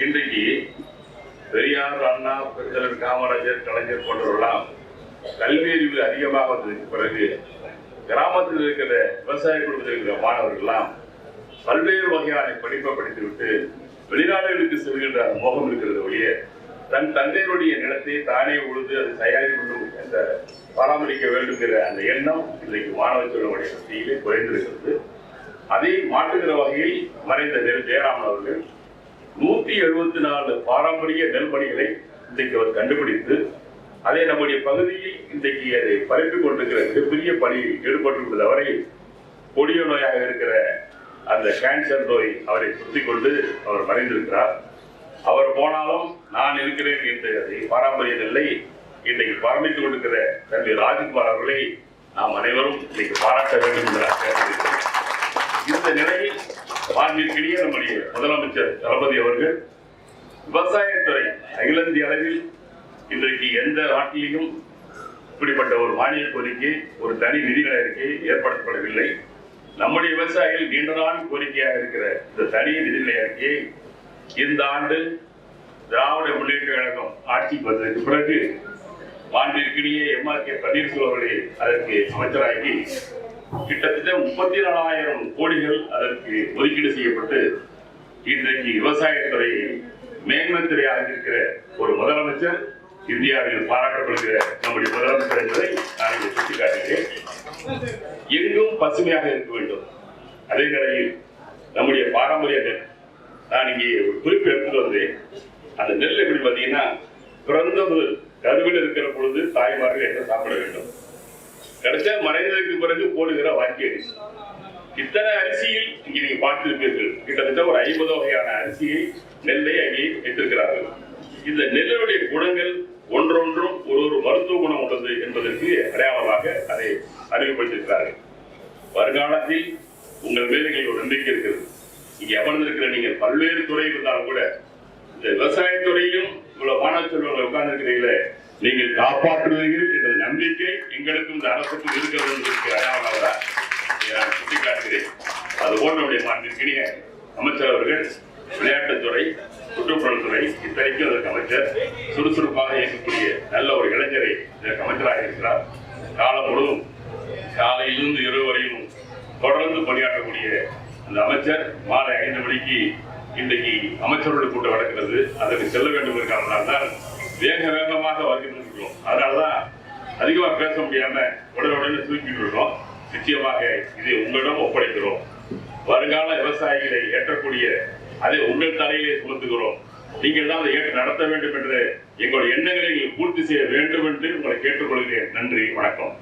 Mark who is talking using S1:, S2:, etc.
S1: இன்றைக்கு பெரியார் அண்ணா பெருந்தலைவர் காமராஜர் கலைஞர் போன்றவர்களாம் கல்வி அறிவு அதிகமாக வந்ததுக்கு பிறகு கிராமத்தில் இருக்கிற விவசாய குடும்பத்தில் இருக்கிற மாணவர்கள்லாம் பல்வேறு வகையான படிப்பை படித்துவிட்டு வெளிநாடுகளுக்கு செல்கின்ற மோகம் இருக்கிறது ஒழிய தன் தந்தையினுடைய நிலத்தை தானே உழுது அதை தயாரிக்க வேண்டும் அந்த பராமரிக்க வேண்டுங்கிற அந்த எண்ணம் இன்றைக்கு மாணவ செல்வனுடைய மத்தியிலே குறைந்திருக்கிறது. அதை மாற்றுகிற வகையில் மறைந்த நெல் அவர்கள் நூத்தி எழுபத்தி நாலு பாரம்பரிய நெல்மணிகளை இன்றைக்கு அவர் கண்டுபிடித்து அதை நம்முடைய பகுதியில் இன்றைக்கு அதை பரப்பிக் கொண்டிருக்கிற மிகப்பெரிய பணியில் ஈடுபட்டிருப்பது அவரை கொடிய நோயாக இருக்கிற அந்த கேன்சர் நோய் அவரை சுத்தி கொண்டு அவர் மறைந்திருக்கிறார். அவர் போனாலும் நான் இருக்கிறேன் என்று அதை பாரம்பரிய நெல்லை இன்றைக்கு பரமித்துக் கொண்டிருக்கிற தம்பி ராஜ்குமார் அவர்களை நாம் அனைவரும் இன்னைக்கு பாராட்ட வேண்டும் என்று இந்த நிலையில் மாண்பிற்கிடையே நம்முடைய முதலமைச்சர் தளபதி அவர்கள் விவசாயத்துறை அகில இந்திய அளவில் இன்றைக்கு எந்த நாட்டிலையும் இப்படிப்பட்ட ஒரு மானிய கோரிக்கை ஒரு தனி நிதிநிலை அறிக்கை ஏற்படுத்தப்படவில்லை. நம்முடைய விவசாயிகள் நீண்ட நாள் கோரிக்கையாக இருக்கிற இந்த தனி நிதிநிலை அறிக்கையை இந்த ஆண்டு திராவிட முன்னேற்ற கழகம் ஆட்சிக்கு வந்ததற்கு பிறகு மாண்பிற்கிடையே எம்ஆர் கே பன்னீர்செல்வம் அவர்களை அதற்கு அமைச்சராகி கிட்டத்தட்ட முப்பத்தி நாலாயிரம் கோடிகள் அதற்கு ஒதுக்கீடு செய்யப்பட்டு இன்றைக்கு விவசாயத்துறை மேன்மைத்துறையாக இருக்கிற ஒரு முதலமைச்சர் இந்தியாவில் பாராட்டப்படுகிற நம்முடைய முதலமைச்சர் என்பதை நான் இங்கே சுட்டிக்காட்டுகிறேன். எங்கும் பசுமையாக இருக்க வேண்டும். அதே நிலையில் நம்முடைய பாரம்பரிய நெல் நான் இங்கே ஒரு குறிப்பு எடுத்துட்டு வந்தேன். அந்த நெல் எப்படி பார்த்தீங்கன்னா பிறந்த முதல் கருவில் இருக்கிற பொழுது தாய்மார்கள் என்ன சாப்பிட வேண்டும்? கிடைச்சா மறைந்ததற்கு பிறகு போடுகிற வாக்கிய அரிசி இத்தனை அரிசியில் இங்கே நீங்க பார்த்திருப்பீர்கள். கிட்டத்தட்ட ஒரு ஐம்பது வகையான அரிசியை நெல்லை அங்கே வைத்திருக்கிறார்கள். இந்த நெல்லுடைய குணங்கள் ஒன்றொன்றும் ஒரு ஒரு மருத்துவ குணம் உள்ளது என்பதற்கு அடையாளமாக அதை அறிவுபடுத்தியிருக்கிறார்கள் வருங்காலத்தில் உங்கள் மேல் எங்களுக்கு ஒரு நம்பிக்கை இருக்கிறது. இங்கே அமர்ந்திருக்கிற நீங்கள் பல்வேறு துறை இருந்தாலும் கூட இந்த விவசாயத்துறையிலும் இவ்வளவு மாணவ செல்வங்கள் உட்கார்ந்திருக்கிறீங்களே நீங்கள் காப்பாற்றுவீர்கள் என்ற நம்பிக்கை எங்களுக்கும் இந்த அரசுக்கும் இருக்கிறது என்பதற்கு அடையாளமாக நான் சுட்டிக்காட்டுகிறேன். அதுபோல் நம்முடைய மாண்பிற்கினிய அமைச்சர் அவர்கள் விளையாட்டுத்துறை சுற்றுப்புறத்துறை இத்தனைக்கும் அதற்கு அமைச்சர் சுறுசுறுப்பாக இயக்கக்கூடிய நல்ல ஒரு இளைஞரை இதற்கு அமைச்சராக இருக்கிறார். காலம் முழுவதும் காலையிலிருந்து இரவு வரையும் தொடர்ந்து பணியாற்றக்கூடிய அந்த அமைச்சர் மாலை ஐந்து மணிக்கு இன்றைக்கு அமைச்சர்கள் கூட்டம் நடக்கிறது. அதற்கு செல்ல வேண்டும் இருக்கிறதுனால தான் வேக வேகமாக வருகின்றோம் அதனால தான் அதிகமாக பேச முடியாம உடனே தூக்கிட்டு இருக்கோம் நிச்சயமாக இதை உங்களிடம் ஒப்படைக்கிறோம். வருங்கால விவசாயிகளை ஏற்றக்கூடிய அதை உங்கள் தலையிலே சுமத்துகிறோம். நீங்கள் தான் அதை ஏற்று நடத்த வேண்டும் என்று எங்களுடைய எண்ணங்களை நீங்கள் பூர்த்தி செய்ய வேண்டும் என்று உங்களை கேட்டுக்கொள்கிறேன். நன்றி வணக்கம்.